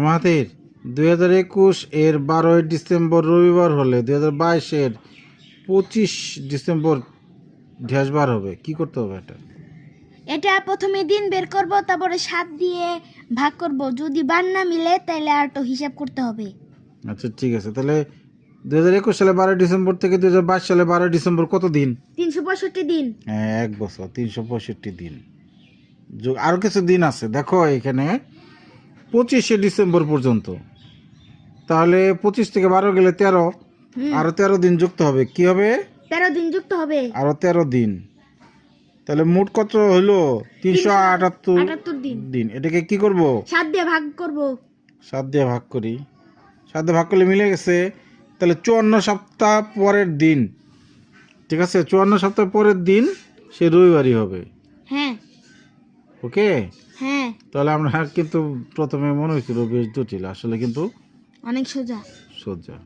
Mahathir দুই হাজার একুশ এর বারোই ডিসেম্বর রবিবার হলে দুই হাজার বাইশের পঁচিশ ডিসেম্বর ঢেসবার হবে। কি করতে হবে এটা? এটা প্রথমে দিন বের করব তারপরে সাত দিয়ে ভাগ করব। যদি বার না মিলে তাহলে আর তো হিসাব করতে হবে। আচ্ছা ঠিক আছে। তাহলে দুই হাজার একুশ সালে বারোই ডিসেম্বর থেকে দুই হাজার বাইশ সালে বারোই ডিসেম্বর কত দিন? তিনশো পঁয়ষট্টি দিন। হ্যাঁ এক বছর। তিনশো পঁয়ষট্টি দিন। যোগ- আরও কিছু দিন আছে। দেখো এখানে পঁচিশে ডিসেম্বর পর্যন্ত। তাহলে পঁচিশ থেকে বারো গেলে তেরো আরও তেরো দিন যুক্ত হবে। কি হবে? তেরো দিন যুক্ত হবে। আরও তেরো দিন। তাহলে মোট কত হলো? তিনশো আটাত্তর দিন। এটাকে কি করব? সাত দিয়ে ভাগ করব। সাত দিয়ে ভাগ করি। সাত দিয়ে ভাগ করলে মিলে গেছে। তাহলে চুয়ান্ন সপ্তাহ পরের দিন। ঠিক আছে? চুয়ান্ন সপ্তাহ পরের দিন সে রবিবারই হবে। ওকে? হ্যাঁ। তাহলে আমরা কিন্তু প্রথমে মনে হয়েছিল বেশ জটিল আসলে কিন্তু অনেক সোজা। সোজা।